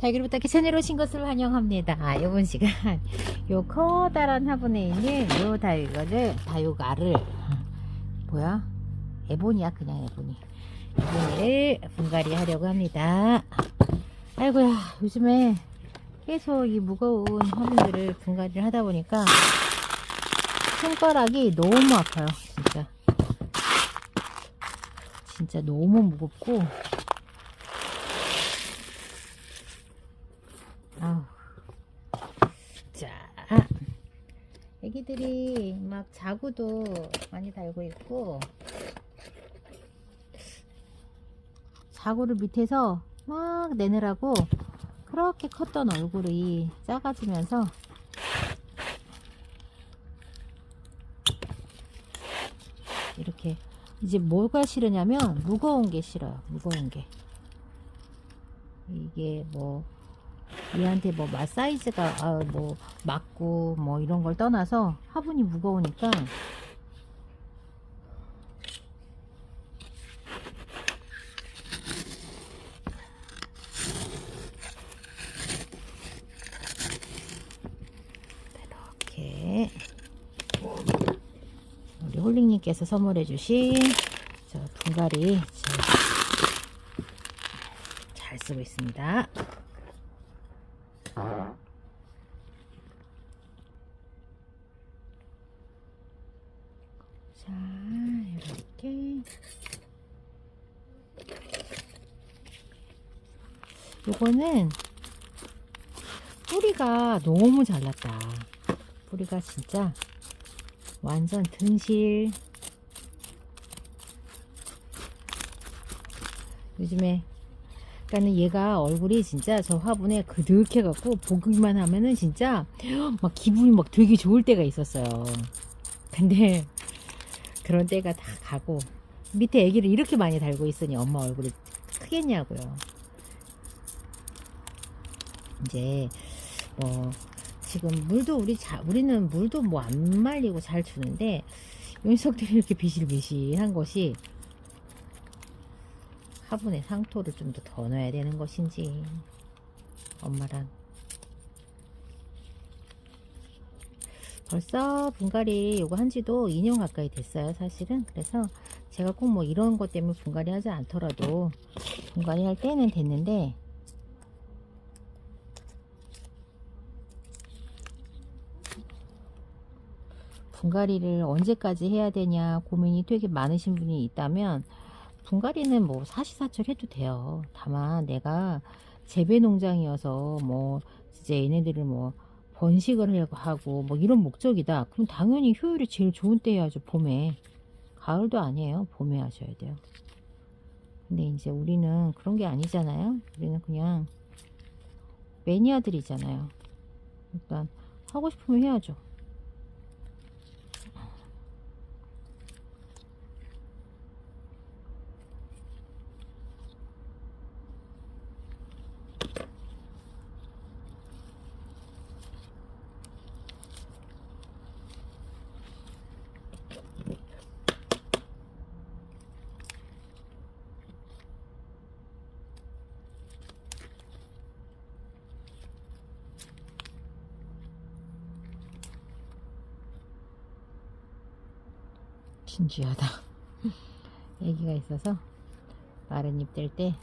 달걀부터 채널에 오신 것을 환영합니다. 이번 시간 요 커다란 화분에 있는 요 달걀을 다육알을 뭐야? 에보니야 그냥 에보니 에보니를 분갈이 하려고 합니다. 아이고야 요즘에 계속 이 무거운 화분들을 분갈이를 하다 보니까 손가락이 너무 아파요 진짜 진짜 너무 무겁고 아우. 자, 애기들이 막 자구도 많이 달고 있고, 자구를 밑에서 막 내느라고 그렇게 컸던 얼굴이 작아지면서 이렇게 이제 뭐가 싫으냐면 무거운 게 싫어요. 무거운 게. 이게 뭐 얘한테 뭐 마사이즈가 아, 뭐 맞고 뭐 이런 걸 떠나서 화분이 무거우니까 이렇게 우리 홀링님께서 선물해 주신 저 분갈이 저잘 쓰고 있습니다. 자, 이렇게. 요거는 뿌리가 너무 잘났다. 뿌리가 진짜 완전 등실. 요즘에 그러니까는 얘가 얼굴이 진짜 저 화분에 그득해 갖고 보기만 하면은 진짜 막 기분이 막 되게 좋을 때가 있었어요. 근데 그런 때가 다 가고 밑에 애기를 이렇게 많이 달고 있으니 엄마 얼굴이 크겠냐고요. 이제 뭐 지금 물도 우리 자 우리는 물도 뭐 안 말리고 잘 주는데 녀석들이 이렇게 비실비실한 것이 화분에 상토를 좀 더 더 넣어야 되는 것인지 엄마랑. 벌써 분갈이 요거 한지도 2년 가까이 됐어요 사실은. 그래서 제가 꼭 뭐 이런 것 때문에 분갈이 하지 않더라도 분갈이 할 때는 됐는데 분갈이를 언제까지 해야 되냐 고민이 되게 많으신 분이 있다면 분갈이는 뭐 사시사철 해도 돼요. 다만 내가 재배 농장이어서 뭐 이제 얘네들을 뭐 번식을 하고 뭐 이런 목적이다. 그럼 당연히 효율이 제일 좋은 때 해야죠. 봄에. 가을도 아니에요. 봄에 하셔야 돼요. 근데 이제 우리는 그런 게 아니잖아요. 우리는 그냥 매니아들이잖아요. 일단 하고 싶으면 해야죠. 진지하다. 애기가 있어서 마른 잎 뗄 때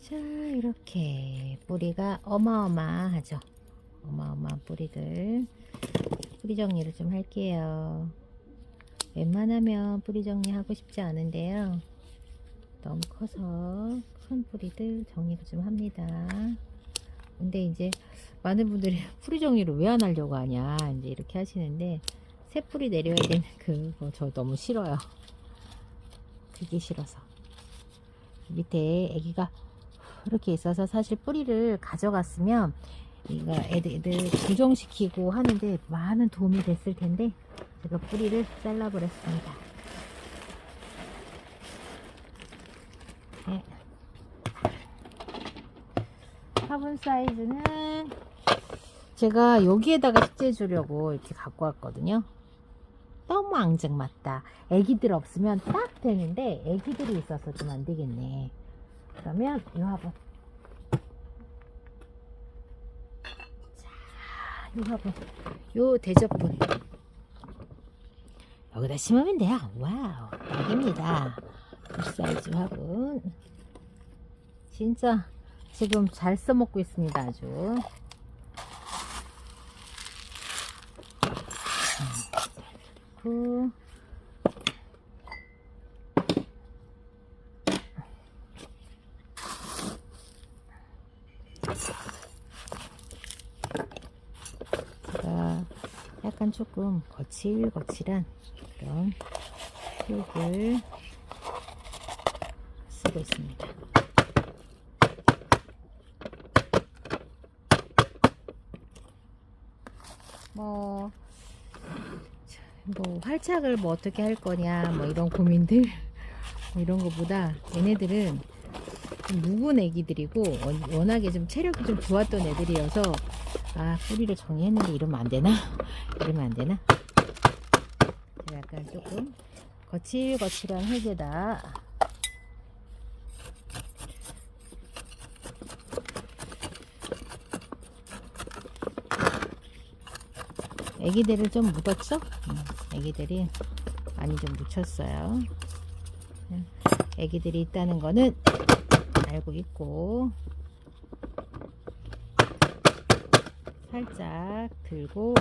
자, 이렇게 뿌리가 어마어마하죠. 어마어마한 뿌리들. 뿌리 정리를 좀 할게요. 웬만하면 뿌리 정리하고 싶지 않은데요. 너무 커서 큰 뿌리들 정리를 좀 합니다. 근데 이제 많은 분들이 뿌리 정리를 왜 안 하려고 하냐 이제 이렇게 하시는데 새 뿌리 내려야 되는 그거 저 너무 싫어요. 그게 싫어서 밑에 아기가 이렇게 있어서 사실 뿌리를 가져갔으면 애들, 애들 부정시키고 하는데 많은 도움이 됐을 텐데 제가 뿌리를 잘라버렸습니다. 네. 화분 사이즈는 제가 여기에다가 식재 주려고 이렇게 갖고 왔거든요. 너무 앙증맞다. 애기들 없으면 딱 되는데 애기들이 있어서 좀 안 되겠네. 그러면 이 화분. 자, 이 화분. 요 대접분. 여기다 심으면 돼요. 와우. 딱입니다. 이 사이즈 화분. 진짜 지금 잘 써먹고 있습니다. 아주. 그 제가 약간 조금 거칠거칠한 그런 흙을 쓰고 있습니다. 뭐, 뭐 활착을 뭐 어떻게 할 거냐 뭐 이런 고민들 뭐 이런 거보다 얘네들은 좀 묵은 애기들이고 원- 워낙에 좀 체력이 좀 좋았던 애들이어서 아 뿌리를 정리했는데 이러면 안 되나 이러면 안 되나 제가 약간 조금 거칠거칠한 흙에다 애기들을 좀 묻었죠? 음, 애기들이 많이 좀 묻혔어요. 음, 애기들이 있다는 거는 알고 있고 살짝 들고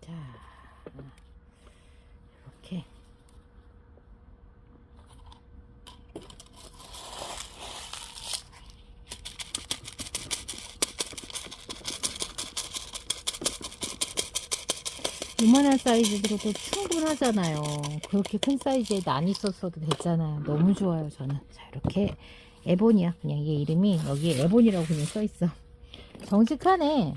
자 이렇게 이만한 사이즈들도 충분하잖아요. 그렇게 큰 사이즈에 안 있었어도 됐잖아요. 너무 좋아요, 저는. 자, 이렇게 에본이야. 그냥 이게 이름이 여기에 에본이라고 그냥 써있어. 정직하네.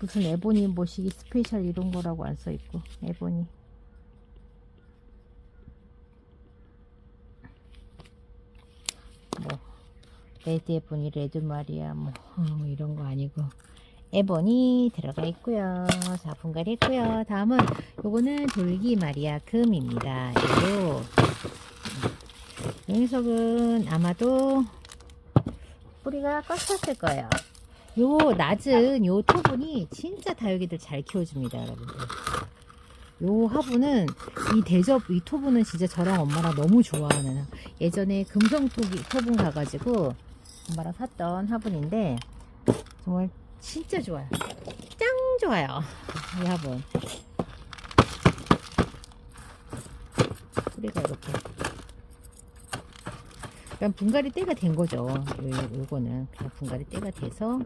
무슨 에보니 뭐시기 스페셜 이런 거라고 안 써있고 에보니 뭐 레드 에보니 레드 마리아 뭐 어, 이런 거 아니고 에보니 들어가 있고요. 자 분갈이 했고요. 다음은 요거는 돌기 마리아 금입니다. 요. 이 녀석은 아마도 뿌리가 꺾였을 거예요. 요 낮은 요 토분이 진짜 다육이들 잘 키워줍니다, 여러분들. 요 화분은 이 대접 이 토분은 진짜 저랑 엄마랑 너무 좋아하는 예전에 금성 토기 토분 가가지고 엄마랑 샀던 화분인데 정말 진짜 좋아요. 짱 좋아요. 이 화분. 뿌리가 이렇게. 그냥 분갈이 때가 된 거죠. 요, 요거는 분갈이 때가 돼서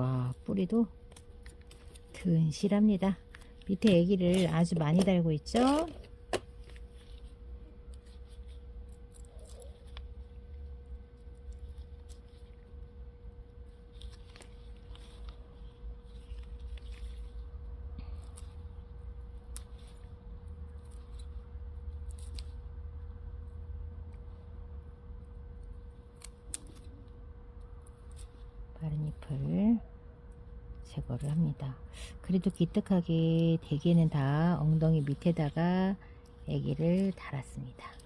와 뿌리도 튼실합니다. 밑에 애기를 아주 많이 달고 있죠. 바른 잎을 제거를 합니다. 그래도 기특하게 대개는 다 엉덩이 밑에다가 애기를 달았습니다.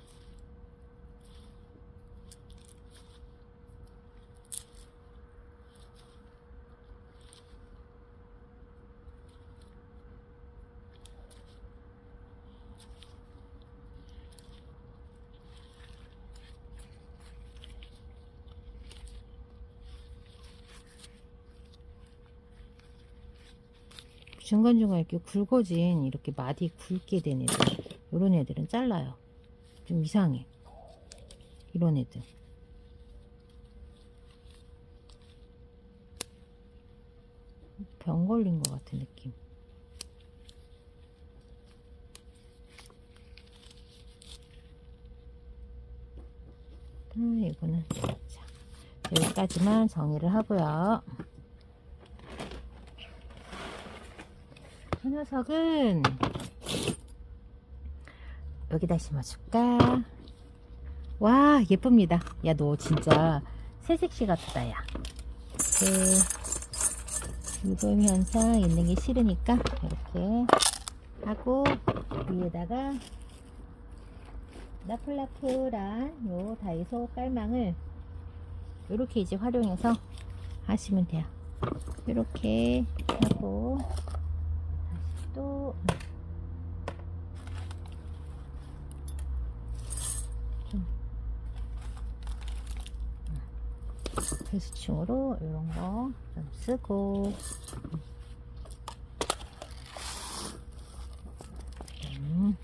중간중간 이렇게 굵어진 이렇게 마디 굵게 된 애들. 이런 애들은 잘라요. 좀 이상해. 이런 애들. 병 걸린 것 같은 느낌. 아, 이거는 자, 여기까지만 정리를 하고요. 이 녀석은 여기다 심어줄까? 와 예쁩니다. 야 너 진짜 새색시 같다 야. 그 유금 현상 있는 게 싫으니까 이렇게 하고 위에다가 나플라플한 요 다이소 깔망을 이렇게 이제 활용해서 하시면 돼요. 이렇게 하고 또. 좀. 페스충으로 이런 거 좀 쓰고 음.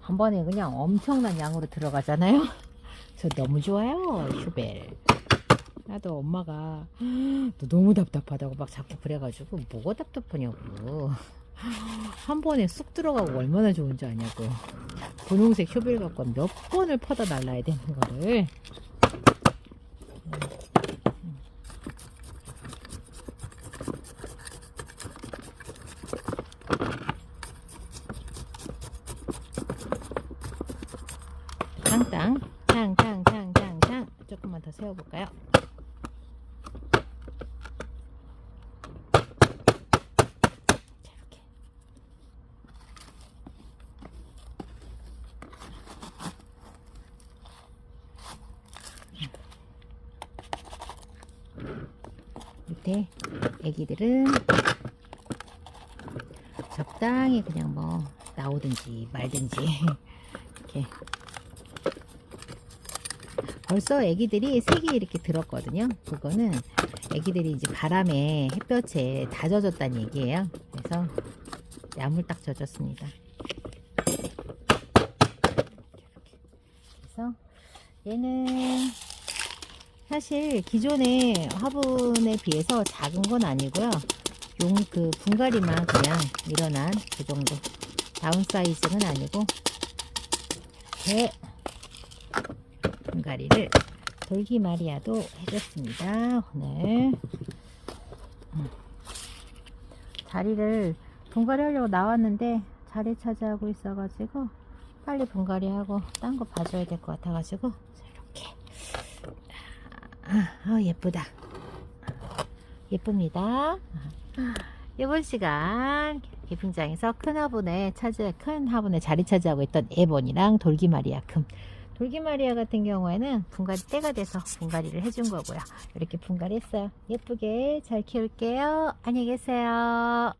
한 번에 그냥 엄청난 양으로 들어가잖아요. 저 너무 좋아요, 슈벨. 나도 엄마가 너 너무 답답하다고 막 자꾸 그래가지고 뭐가 답답하냐고. 한 번에 쑥 들어가고 얼마나 좋은지 아냐고. 분홍색 슈벨 갖고 몇 번을 퍼다 날라야 되는 거를. 땅땅 탕탕탕탕탕 조금만 더 세워볼까요? 자 이렇게. 밑에 애기들은 적당히 그냥 뭐 나오든지 말든지 이렇게 벌써 애기들이 색이 이렇게 들었거든요. 그거는 애기들이 이제 바람에 햇볕에 다 젖었다는 얘기예요. 그래서 야물딱 젖었습니다. 그래서 얘는 사실 기존의 화분에 비해서 작은 건 아니고요. 용 그 분갈이만 그냥 일어난 그 정도 다운 사이즈는 아니고 이 렇게 분갈이를 돌기 마리아도 해줬습니다. 오늘 음. 자리를 분갈이 하려고 나왔는데 자리 차지하고 있어가지고 빨리 분갈이 하고 딴 거 봐줘야 될 것 같아가지고 자, 이렇게 아, 아, 예쁘다 예쁩니다 이번 시간 개핑장에서 큰 화분에 차지 큰 화분에 자리 차지하고 있던 에본이랑 돌기 마리아 금 돌기 마리아 같은 경우에는 분갈이 때가 돼서 분갈이를 해준 거고요. 이렇게 분갈이 했어요. 예쁘게 잘 키울게요. 안녕히 계세요.